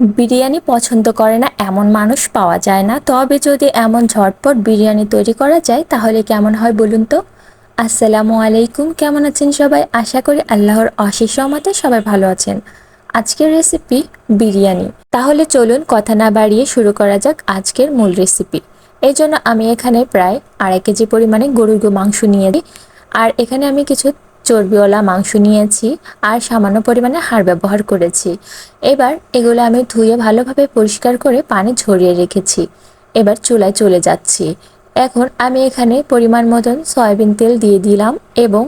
বিরিয়ানি পছন্দ করে না, এমন মানুষ পাওয়া যায় না। তবে যদি এমন ঝটপট বিরিয়ানি তৈরি করা যায়, তাহলে কেমন হয় বলুন তো? আসসালামু আলাইকুম, কেমন আছেন সবাই? আশা করি আল্লাহর অশেষ রহমতে সবাই ভালো আছেন। আজকের রেসিপি বিরিয়ানি। তাহলে চলুন কথা না বাড়িয়ে শুরু করা যাক আজকের মূল রেসিপি। এই জন্য আমি এখানে প্রায় আড়াই কেজি পরিমাণে গরুর মাংস নিয়ে দিই আর এখানে আমি কিছু চর্বিওয়ালা মাংস নিয়েছি আর সামান্য পরিমাণে হাড় ব্যবহার করেছি। এবার এগুলো আমি ধুয়ে ভালোভাবে পরিষ্কার করে পানি ঝরিয়ে রেখেছি। এবার চুলায় চলে যাচ্ছি। এখন আমি এখানে পরিমাণ মতন সয়াবিন তেল দিয়ে দিলাম এবং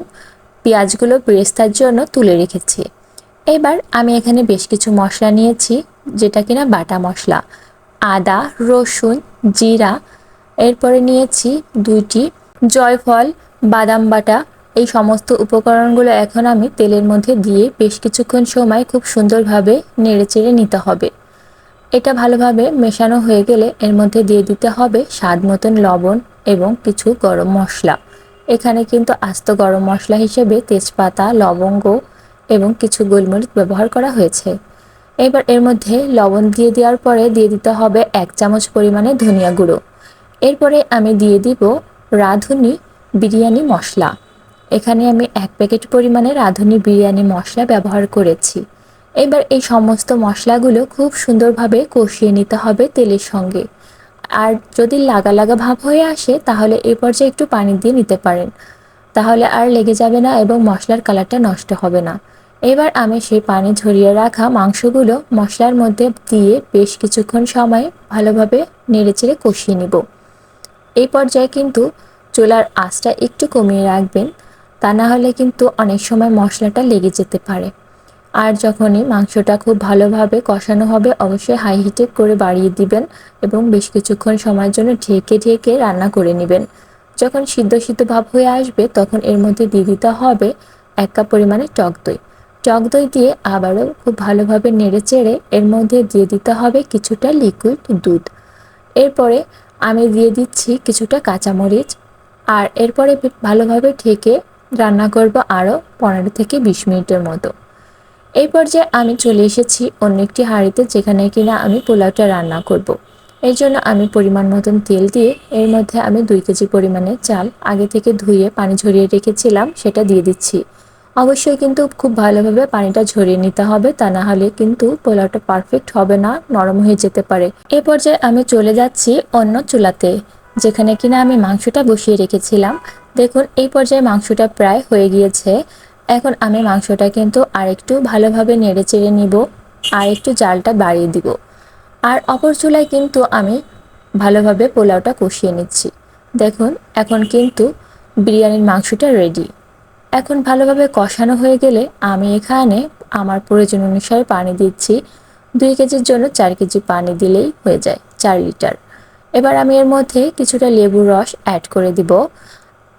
পেঁয়াজগুলো বেরেস্তার জন্য তুলে রেখেছি। এবার আমি এখানে বেশ কিছু মশলা নিয়েছি, যেটা কিনা বাটা মশলা। আদা, রসুন, জিরা, এরপরে নিয়েছি দুইটি জয়ফল, বাদাম বাটা এই সমস্ত উপকরণগুলো এখন আমি তেলের মধ্যে দিয়ে বেশ কিছুক্ষণ সময় খুব সুন্দরভাবে নেড়েচেড়ে নিতে হবে। এটা ভালোভাবে মেশানো হয়ে গেলে এর মধ্যে দিয়ে দিতে হবে স্বাদ মতন লবণ এবং কিছু গরম মশলা। এখানে কিন্তু আস্ত গরম মশলা হিসেবে তেজপাতা, লবঙ্গ এবং কিছু গোলমরিচ ব্যবহার করা হয়েছে। এবার এর মধ্যে লবণ দিয়ে দেওয়ার পরে দিয়ে দিতে হবে এক চামচ পরিমাণে ধনিয়া গুঁড়ো। এরপরে আমি দিয়ে দিব রাঁধুনি বিরিয়ানি মশলা। এখানে আমি এক প্যাকেট পরিমাণে রাঁধুনি বিরিয়ানি মশলা ব্যবহার করেছি। এবার এই সমস্ত মশলাগুলো খুব সুন্দরভাবে কষিয়ে নিতে হবে তেলের সঙ্গে। আর যদি লাগা লাগা ভাব হয়ে আসে, তাহলে এই পর্যায়ে একটু পানি দিয়ে নিতে পারেন। তাহলে আর লেগে যাবে না এবং মশলার কালারটা নষ্ট হবে না। এবার আমি সেই পানি ঝরিয়ে রাখা মাংসগুলো মশলার মধ্যে দিয়ে বেশ কিছুক্ষণ সময় ভালোভাবে নেড়েচেড়ে কষিয়ে নিব। এই পর্যায়ে কিন্তু চুলার আঁচটা একটু কমিয়ে রাখবেন। তা না হলে কিন্তু অনেক সময় মশলাটা লেগে যেতে পারে। আর যখনই মাংসটা খুব ভালোভাবে কষানো হবে, অবশ্যই হাই হিটে করে বাড়িয়ে দিবেন এবং বেশ কিছুক্ষণ সময়ের জন্য ঢেকে ঢেকে রান্না করে নেবেন। যখন সিদ্ধ সিদ্ধ ভাব হয়ে আসবে, তখন এর মধ্যে দিয়ে দিতে হবে এক কাপ পরিমাণে টক দই। টক দই দিয়ে আবারও খুব ভালোভাবে নেড়ে চেড়ে এর মধ্যে দিয়ে দিতে হবে কিছুটা লিকুইড দুধ। এরপরে আমি দিয়ে দিচ্ছি কিছুটা কাঁচামরিচ। আর এরপরে ভালোভাবে ঢেকে রান্না করব আরও পনেরো থেকে বিশ মিনিটের মতো। এই পর্যায়ে আমি চলে এসেছি অন্য একটি হাঁড়িতে যেখানে কিনা আমি পোলাওটা রান্না করব। এই জন্য আমি পরিমাণ মতন তেল দিয়ে এর মধ্যে আমি দুই কেজি পরিমাণে চাল আগে থেকে ধুয়ে পানি ঝরিয়ে রেখেছিলাম, সেটা দিয়ে দিচ্ছি। অবশ্যই কিন্তু খুব ভালোভাবে পানিটা ঝরিয়ে নিতে হবে, তা না হলে কিন্তু পোলাওটা পারফেক্ট হবে না, নরম হয়ে যেতে পারে। এ পর্যায়ে আমি চলে যাচ্ছি অন্য চুলাতে। যেখানে কিনা আমি মাংসটা বসিয়ে রেখেছিলাম। দেখুন, এই পর্যায়ে মাংসটা প্রায় হয়ে গিয়েছে। এখন আমি মাংসটা কিন্তু আরেকটু ভালোভাবে নেড়ে চেড়ে নিব, আর একটু জালটা বাড়িয়ে দিব। আর অপর চুলায় কিন্তু আমি ভালোভাবে পোলাওটা কষিয়ে নিচ্ছি। দেখুন, এখন কিন্তু বিরিয়ানির মাংসটা রেডি এখন ভালোভাবে কষানো হয়ে গেলে আমি এখানে আমার প্রয়োজন অনুসারে পানি দিচ্ছি। দুই কেজির জন্য চার কেজি পানি দিলেই হয়ে যায়, চার লিটার। এবার আমি এর মধ্যে কিছুটা লেবুর রস অ্যাড করে দিব।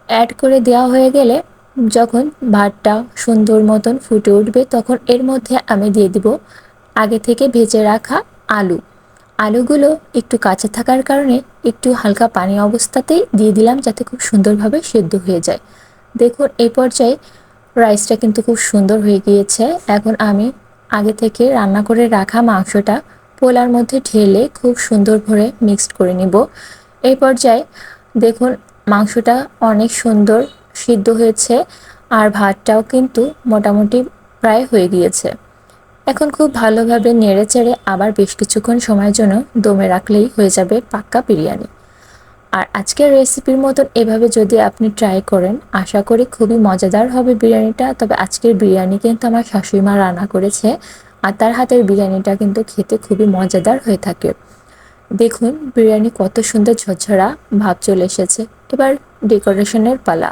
অ্যাড করে দেওয়া হয়ে গেলে যখন ভাতটা সুন্দর মতন ফুটে উঠবে তখন এর মধ্যে আমি দিয়ে দিব আগে থেকে ভেজে রাখা আলু। আলুগুলো একটু কাঁচা থাকার কারণে একটু হালকা পানি অবস্থাতেই দিয়ে দিলাম যাতে খুব সুন্দরভাবে সেদ্ধ হয়ে যায়। দেখুন, এই পর্যায়ে রাইসটা কিন্তু খুব সুন্দর হয়ে গিয়েছে। এখন আমি আগে থেকে রান্না করে রাখা মাংসটা পোলার মধ্যে ঢেলে খুব সুন্দর করে মিক্সড করে নিব। এই পর্যায়ে দেখুন মাংসটা অনেক সুন্দর সিদ্ধ হয়েছে আর ভাতটাও কিন্তু মোটামুটি প্রায় হয়ে গিয়েছে। এখন খুব ভালোভাবে নেড়ে চেড়ে আবার বেশ কিছুক্ষণ সময়ের জন্য দমে রাখলেই হয়ে যাবে পাক্কা বিরিয়ানি। আর আজকের রেসিপির মতন এভাবে যদি আপনি ট্রাই করেন, আশা করি খুবই মজাদার হবে বিরিয়ানিটা। তবে আজকের বিরিয়ানি কিন্তু আমার শাশুড়ি মা রান্না করেছে। আর তার হাতের বিরিয়ানিটা কিন্তু খেতে খুবই মজাদার হয়ে থাকে। দেখুন, বিরিয়ানি কত সুন্দর ঝরঝরা ভাব চলে এসেছে। এবার ডেকোরেশনের পালা।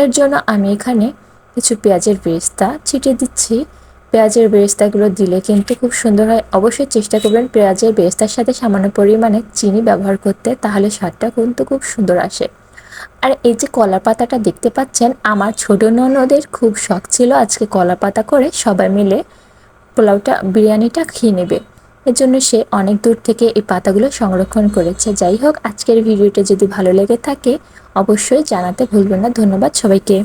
এর জন্য আমি এখানে কিছু পেঁয়াজের বেরেস্তা ছিটিয়ে দিচ্ছি। পেঁয়াজের বেরেস্তাগুলো দিলে কিন্তু খুব সুন্দর হয়। অবশ্যই চেষ্টা করবেন পেঁয়াজের বেরেস্তার সাথে সামান্য পরিমাণে চিনি ব্যবহার করতে, তাহলে স্বাদটা কিন্তু খুব সুন্দর আসে। আর এই যে কলা পাতাটা দেখতে পাচ্ছেন, আমার ছোট ননদের খুব শখ ছিল আজকে কলা পাতা করে সবাই মিলে পোলাওটা, বিরিয়ানিটা খেয়ে নেবে। এর জন্য সে অনেক দূর থেকে এই পাতাগুলো সংরক্ষণ করেছে। যাই হোক, আজকের ভিডিওটা যদি ভালো লেগে থাকে, অবশ্যই জানাতে ভুলবেন না। ধন্যবাদ সবাইকে।